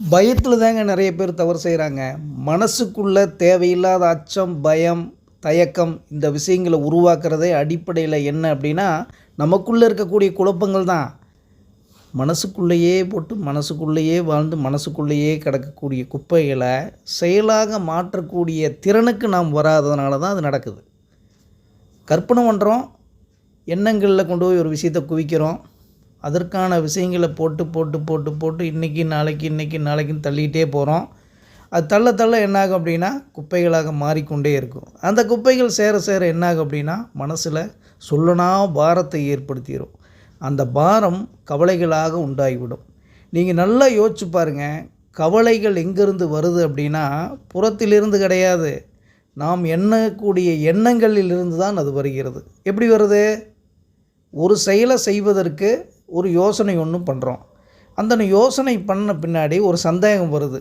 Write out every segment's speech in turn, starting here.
பயத்தில் தாங்க நிறைய பேர் தவறு செய்கிறாங்க. மனசுக்குள்ளே தேவையில்லாத அச்சம் பயம் தயக்கம் இந்த விஷயங்களை உருவாக்குறதே அடிப்படையில் என்ன அப்படின்னா நமக்குள்ளே இருக்கக்கூடிய குழப்பங்கள் தான். மனசுக்குள்ளேயே போட்டு மனசுக்குள்ளேயே வாழ்ந்து மனசுக்குள்ளேயே கிடக்கக்கூடிய குப்பைகளை செயலாக மாற்றக்கூடிய திறனுக்கு நாம் வராததுனால தான் அது நடக்குது. கற்பனை பண்ணுறோம் எண்ணங்களில் கொண்டு போய் ஒரு விஷயத்தை குவிக்கிறோம் அதற்கான விஷயங்களை போட்டு போட்டு போட்டு போட்டு இன்றைக்கி நாளைக்கு இன்றைக்கி நாளைக்குன்னு தள்ளிக்கிட்டே போகிறோம் அது தள்ள தள்ள என்னாகும் அப்படின்னா குப்பைகளாக மாறிக்கொண்டே இருக்கும். அந்த குப்பைகள் சேர சேர என்னாகும் அப்படின்னா மனசில் சொல்லனா பாரத்தை ஏற்படுத்திடும் அந்த பாரம் கவலைகளாக உண்டாகிவிடும். நீங்கள் நல்லா யோசிச்சு பாருங்கள் கவலைகள் எங்கேருந்து வருது அப்படின்னா புறத்திலிருந்து கிடையாது. நாம் எண்ணக்கூடிய எண்ணங்களிலிருந்து தான் அது வருகிறது. எப்படி வருது? ஒரு செயலை செய்வதற்கு ஒரு யோசனை ஒன்று பண்ணுறோம். அந்த யோசனை பண்ண பின்னாடி ஒரு சந்தேகம் வருது.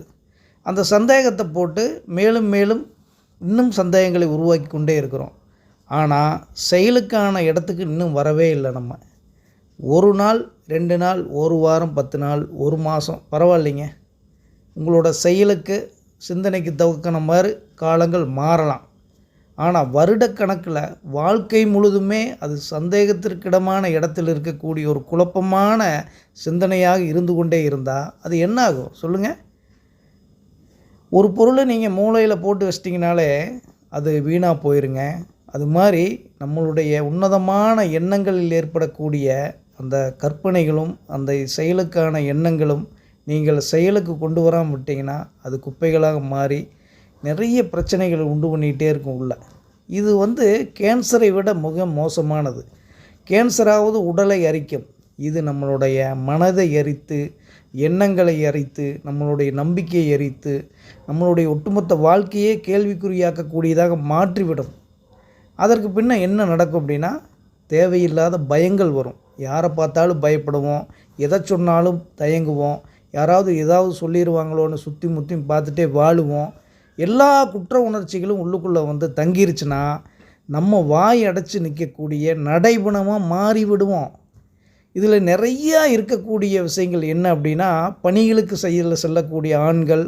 அந்த சந்தேகத்தை போட்டு மேலும் மேலும் இன்னும் சந்தேகங்களை உருவாக்கி கொண்டே இருக்கிறோம். ஆனால் செயலுக்கான இடத்துக்கு இன்னும் வரவே இல்லை நம்ம. ஒரு நாள் ரெண்டு நாள் ஒரு வாரம் பத்து நாள் ஒரு மாதம் பரவாயில்லைங்க. உங்களோட செயலுக்கு சிந்தனைக்கு தகுக்கிற மாதிரி காலங்கள் மாறலாம். ஆனால் வருடக்கணக்கில் வாழ்க்கை முழுதுமே அது சந்தேகத்திற்கிடமான இடத்தில் இருக்கக்கூடிய ஒரு குழப்பமான சிந்தனையாக இருந்து கொண்டே இருந்தால் அது என்ன ஆகும் சொல்லுங்கள் ஒரு பொருளை நீங்கள் மூளையில் போட்டு வச்சிட்டிங்கனாலே அது வீணாக போயிருங்க. அது மாதிரி நம்மளுடைய உன்னதமான எண்ணங்களில் ஏற்படக்கூடிய அந்த கற்பனைகளும் அந்த செயலுக்கான எண்ணங்களும் நீங்கள் செயலுக்கு கொண்டு வராமல் விட்டிங்கன்னா அது குப்பைகளாக மாறி நிறைய பிரச்சனைகளை உண்டு பண்ணிகிட்டே இருக்கும் உள்ள. இது வந்து கேன்சரை விட மிக மோசமானது. கேன்சராவது உடலை அரிக்கும். இது நம்மளுடைய மனதை எரித்து எண்ணங்களை எரித்து நம்மளுடைய நம்பிக்கையை எரித்து நம்மளுடைய ஒட்டுமொத்த வாழ்க்கையே கேள்விக்குறியாக்கக்கூடியதாக மாற்றிவிடும். அதற்கு பின்ன என்ன நடக்கும் அப்படின்னா தேவையில்லாத பயங்கள் வரும். யாரை பார்த்தாலும் பயப்படுவோம். எதை சொன்னாலும் தயங்குவோம். யாராவது ஏதாவது சொல்லிடுவாங்களோன்னு சுற்றி முற்றி பார்த்துட்டே வாழுவோம். எல்லா குற்ற உணர்ச்சிகளும் உள்ளுக்குள்ளே வந்து தங்கிருச்சுன்னா நம்ம வாய் அடைச்சி நிற்கக்கூடிய நடைபுணமாக மாறிவிடுவோம். இதில் நிறையா இருக்கக்கூடிய விஷயங்கள் என்ன அப்படின்னா பணிகளுக்கு செய்ய செல்லக்கூடிய ஆண்கள்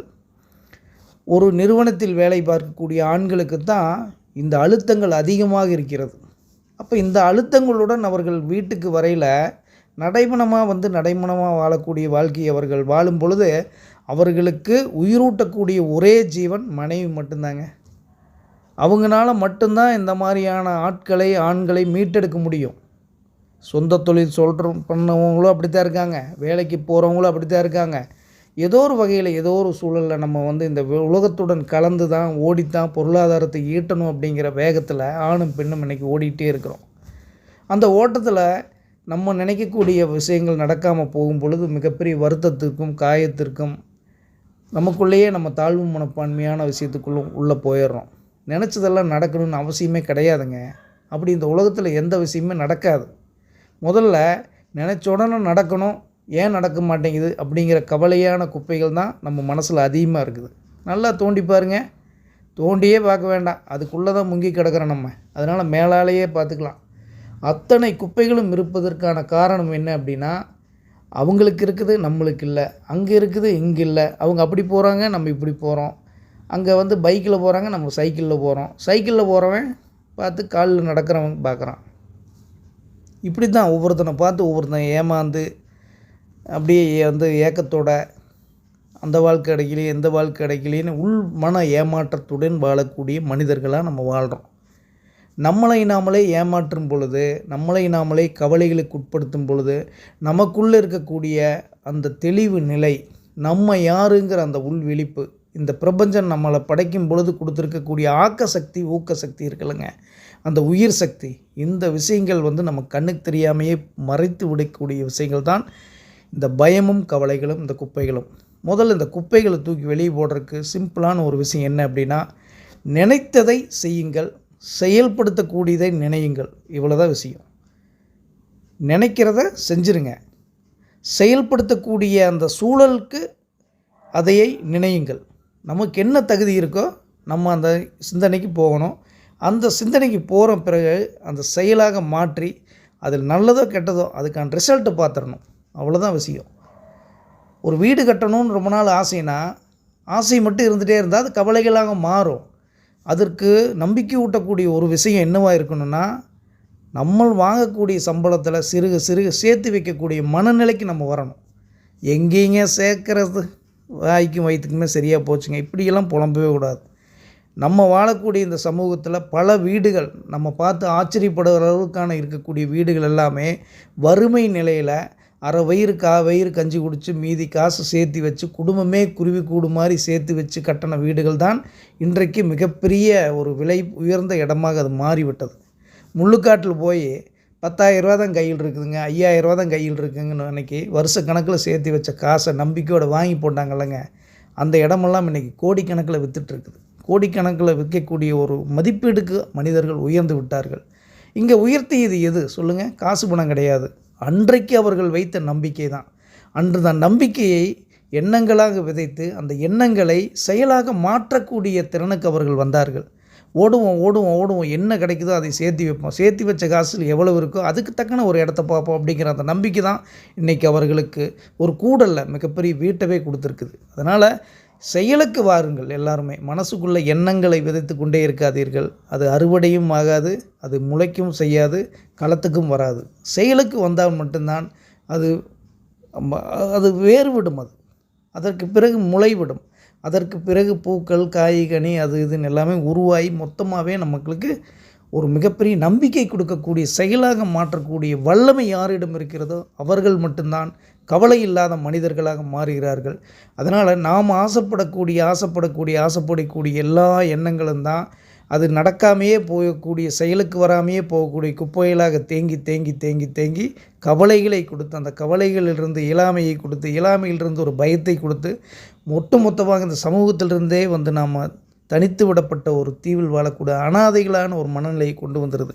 ஒரு நிறுவனத்தில் வேலை பார்க்கக்கூடிய ஆண்களுக்கு தான் இந்த அழுத்தங்கள் அதிகமாக இருக்கிறது. அப்போ இந்த அழுத்தங்களுடன் அவர்கள் வீட்டுக்கு வரையில் நடைமணமாக வந்து நடைமணமாக வாழக்கூடிய வாழ்க்கையை அவர்கள் வாழும் பொழுது அவர்களுக்கு உயிரூட்டக்கூடிய ஒரே ஜீவன் மனைவி மட்டும்தாங்க. அவங்களால மட்டும்தான் இந்த மாதிரியான ஆட்களை ஆண்களை மீட்டெடுக்க முடியும். சொந்த தொழில் சொல்கிற பண்ணவங்களும் அப்படி தான் இருக்காங்க. வேலைக்கு போகிறவங்களும் அப்படித்தான் இருக்காங்க. ஏதோ ஒரு வகையில் ஏதோ ஒரு சூழலில் நம்ம வந்து இந்த உலகத்துடன் கலந்து தான் ஓடித்தான் பொருளாதாரத்தை ஈட்டணும் அப்படிங்கிற வேகத்தில் ஆணும் பெண்ணும் இன்றைக்கி ஓடிக்கிட்டே இருக்கிறோம். அந்த ஓட்டத்தில் நம்ம நினைக்கக்கூடிய விஷயங்கள் நடக்காமல் போகும் பொழுது மிகப்பெரிய வருத்தத்திற்கும் காயத்திற்கும் நமக்குள்ளேயே நம்ம தாழ்வு மனப்பான்மையான விஷயத்துக்குள்ளே உள்ளே போயிடுறோம். நினச்சதெல்லாம் நடக்கணும்னு அவசியமே கிடையாதுங்க. அப்படி இந்த உலகத்தில் எந்த விஷயமே நடக்காது. முதல்ல நினச்ச உடனே நடக்கணும் ஏன் நடக்க மாட்டேங்குது அப்படிங்கிற கவலையான குப்பைகள் தான் நம்ம மனசில் அதிகமாக இருக்குது. நல்லா தோண்டி பாருங்க. தோண்டியே பார்க்க வேண்டாம். அதுக்குள்ளே தான் முங்கி கிடக்கிறோம் நம்ம. அதனால் மேலாலேயே பார்த்துக்கலாம். அத்தனை குப்பைகளும் இருப்பதற்கான காரணம் என்ன அப்படின்னா அவங்களுக்கு இருக்குது நம்மளுக்கு இல்லை. அங்கே இருக்குது இங்கே இல்லை. அவங்க அப்படி போகிறாங்க நம்ம இப்படி போகிறோம் அங்கே வந்து பைக்கில் போகிறாங்க நம்ம சைக்கிளில் போகிறோம் சைக்கிளில் போகிறவன் பார்த்து காலில் நடக்கிறவன் பார்க்குறான். இப்படி தான் ஒவ்வொருத்தனை பார்த்து ஒவ்வொருத்தன் ஏமாந்து அப்படியே வந்து ஏக்கத்தோட அந்த வாழ்க்கை கிடைக்கலையே எந்த வாழ்க்கை கிடைக்கலையேன்னு உள் மன ஏமாற்றத்துடன் வாழக்கூடிய மனிதர்களாக நம்ம வாழ்கிறோம். நம்மளை நாமளே ஏமாற்றும் பொழுது நம்மளை நாமளே கவலைகளுக்கு உட்படுத்தும் பொழுது நமக்குள்ளே இருக்கக்கூடிய அந்த தெளிவு நிலை நம்ம யாருங்கிற அந்த உள் விழிப்பு இந்த பிரபஞ்சம் நம்மளை படைக்கும் பொழுது கொடுத்துருக்கக்கூடிய ஆக்க சக்தி ஊக்க சக்தி இருக்குல்லங்க. அந்த உயிர் சக்தி இந்த விஷயங்கள் வந்து நம்ம கண்ணுக்கு தெரியாமையே மறைத்து விடக்கூடிய விஷயங்கள் தான் இந்த பயமும் கவலைகளும் இந்த குப்பைகளும். முதல்ல இந்த குப்பைகளை தூக்கி வெளியே போடுறதுக்கு சிம்பிளான ஒரு விஷயம் என்ன அப்படின்னா நினைத்ததை செய்யுங்கள் செயல்படுத்தக்கூடியதை நினையுங்கள். இவ்வளோதான் விஷயம். நினைக்கிறத செஞ்சுருங்க. செயல்படுத்தக்கூடிய அந்த சூழலுக்கு அதையை நினையுங்கள். நமக்கு என்ன தகுதி இருக்கோ நம்ம அந்த சிந்தனைக்கு போகணும். அந்த சிந்தனைக்கு போகிற பிறகு அந்த செயலாக மாற்றி அதில் நல்லதோ கெட்டதோ அதுக்கான ரிசல்ட்டை பார்த்துடணும். அவ்வளோதான் விஷயம். ஒரு வீடு கட்டணும்னு ரொம்ப நாள் ஆசைனா ஆசை மட்டும் இருந்துகிட்டே இருந்தால் அது கவலைகளாக மாறும். அதற்கு நம்பிக்கை ஊட்டக்கூடிய ஒரு விஷயம் என்னவாக இருக்கணும்னா நம்ம வாங்கக்கூடிய சம்பளத்தில் சிறுக சிறுக சேர்த்து வைக்கக்கூடிய மனநிலைக்கு நம்ம வரணும். எங்கேங்க சேர்க்கறது? வாய்க்கும் வயிற்றுக்குமே சரியாக போச்சுங்க. இப்படியெல்லாம் புலம்பவே கூடாது. நம்ம வாழக்கூடிய இந்த சமூகத்தில் பல வீடுகள் நம்ம பார்த்து ஆச்சரியப்படுகிற அளவுக்கான இருக்கக்கூடிய வீடுகள் எல்லாமே வறுமை நிலையில் அரை வயிறு கா வயிறு கஞ்சி குடித்து மீதி காசு சேர்த்து வச்சு குடும்பமே குருவி கூடு மாதிரி சேர்த்து வச்சு கட்டின வீடுகள் தான் இன்றைக்கு மிகப்பெரிய ஒரு விலை உயர்ந்த இடமாக அது மாறிவிட்டது. முள்ளுக்காட்டில் போய் பத்தாயிரரூவா தான் கையில் இருக்குதுங்க ஐயாயிரரூவா தான் கையில் இருக்குங்கன்னு அன்றைக்கி வருஷ கணக்கில் சேர்த்து வச்ச காசை நம்பிக்கையோடு வாங்கி போட்டாங்கல்லங்க. அந்த இடமெல்லாம் இன்றைக்கி கோடிக்கணக்கில் விற்றுட்ருக்குது கோடிக்கணக்கில் விற்கக்கூடிய ஒரு மதிப்பீடுக்கு மனிதர்கள் உயர்ந்து விட்டார்கள். இங்கே உயர்த்தியது எது? சொல்லுங்கள் காசு பணம் கிடையாது. அன்றைக்கு அவர்கள் வைத்த நம்பிக்கை தான் அன்று தான் நம்பிக்கையை எண்ணங்களாக விதைத்து அந்த எண்ணங்களை செயலாக மாற்றக்கூடிய திறனுக்கு அவர்கள் வந்தார்கள். ஓடுவோம் ஓடுவோம் ஓடுவோம். என்ன கிடைக்குதோ அதை சேர்த்து வைப்போம். சேர்த்து வச்ச காசில் எவ்வளவு இருக்கோ அதுக்கு தக்கன ஒரு இடத்த பார்ப்போம் அப்படிங்கிற அந்த நம்பிக்கை தான் இன்றைக்கி அவர்களுக்கு ஒரு கூடலில் மிகப்பெரிய வீட்டவே கொடுத்துருக்குது. அதனால் செயலுக்கு வாருங்கள் எல்லாருமே. மனசுக்குள்ளே எண்ணங்களை விதைத்து கொண்டே இருக்காதீர்கள். அது அறுவடையும் ஆகாது அது முளைக்கும் செய்யாது களத்துக்கும் வராது. செயலுக்கு வந்தால் மட்டும்தான் அது அது வேறுவிடும் அது. அதற்கு பிறகு முளைவிடும். அதற்கு பிறகு பூக்கள் காய் கனி அது இதுன்னு எல்லாமே உருவாகி மொத்தமாகவே நமக்கு ஒரு மிகப்பெரிய நம்பிக்கை கொடுக்கக்கூடிய செயலாக மாற்றக்கூடிய வல்லமை யாரிடம் இருக்கிறதோ அவர்கள் மட்டும்தான் கவலை இல்லாத மனிதர்களாக மாறுகிறார்கள். அதனால் நாம் ஆசைப்படக்கூடிய ஆசைப்படக்கூடிய ஆசைப்படக்கூடிய எல்லா எண்ணங்களும் தான் அது நடக்காமையே போகக்கூடிய செயலுக்கு வராமையே போகக்கூடிய குப்பைகளாக தேங்கி தேங்கி தேங்கி தேங்கி கவலைகளை கொடுத்து அந்த கவலைகளிலிருந்து இயலாமையை கொடுத்து இயலாமையிலிருந்து ஒரு பயத்தை கொடுத்து ஒட்டுமொத்தமாக இந்த சமூகத்திலிருந்தே வந்து நாம் தனித்து விடப்பட்ட ஒரு தீவில் வாழக்கூடிய அனாதைகளான ஒரு மனநிலையை கொண்டு வந்துடுது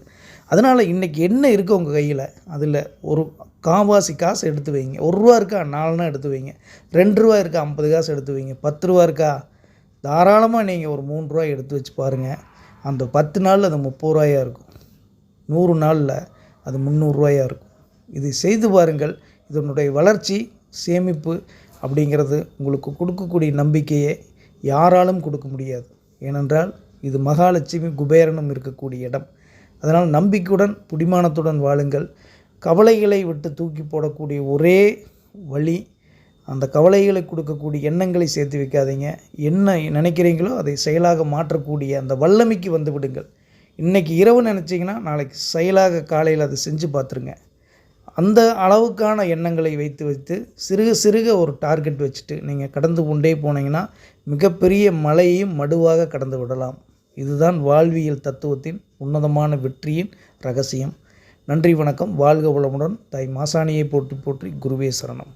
அதனால் இன்றைக்கி என்ன இருக்குது உங்கள் கையில்? அதில் ஒரு காவாசி காசு எடுத்து வைங்க. ஒரு ரூபா இருக்கா? நாலுனா எடுத்து வைங்க. ரெண்டு ரூபா இருக்கா? ஐம்பது காசு எடுத்து வைங்க. பத்து ரூபா இருக்கா? தாராளமாக நீங்கள் ஒரு மூணு ரூபாய் எடுத்து வச்சு பாருங்கள் அந்த பத்து நாளில் அது முப்பது ரூபாயாக இருக்கும். நூறு நாளில் அது முந்நூறுரூவாயாக இருக்கும். இதை செய்து பாருங்கள். இதனுடைய வளர்ச்சி சேமிப்பு அப்படிங்கிறது உங்களுக்கு கொடுக்கக்கூடிய நம்பிக்கையை யாராலும் கொடுக்க முடியாது. ஏனென்றால் இது மகாலட்சுமி குபேரனும் இருக்கக்கூடிய இடம். அதனால் நம்பிக்கையுடன் புடிமானத்துடன் வாழுங்கள். கவலைகளை விட்டு தூக்கி போடக்கூடிய ஒரே வழி அந்த கவலைகளை கொடுக்கக்கூடிய எண்ணங்களை சேர்த்து வைக்காதீங்க. என்ன நினைக்கிறீங்களோ அதை செயலாக மாற்றக்கூடிய அந்த வல்லமைக்கு வந்து விடுங்கள். இன்றைக்கி இரவு நினச்சிங்கன்னா நாளைக்கு செயலாக காலையில் அதை செஞ்சு பார்த்துருங்க. அந்த அளவுக்கான எண்ணங்களை வைத்து வைத்து சிறுக சிறுக ஒரு டார்கெட் வச்சுட்டு நீங்கள் கடந்து கொண்டே போனீங்கன்னா மிகப்பெரிய மலையையும் மடுவாக கடந்து விடலாம். இதுதான் வாழ்வியல் தத்துவத்தின் உன்னதமான வெற்றியின் ரகசியம். நன்றி வணக்கம். வாழ்க வளமுடன் தாய் மாசாணியை போற்றி போற்றி குருவே சரணம்.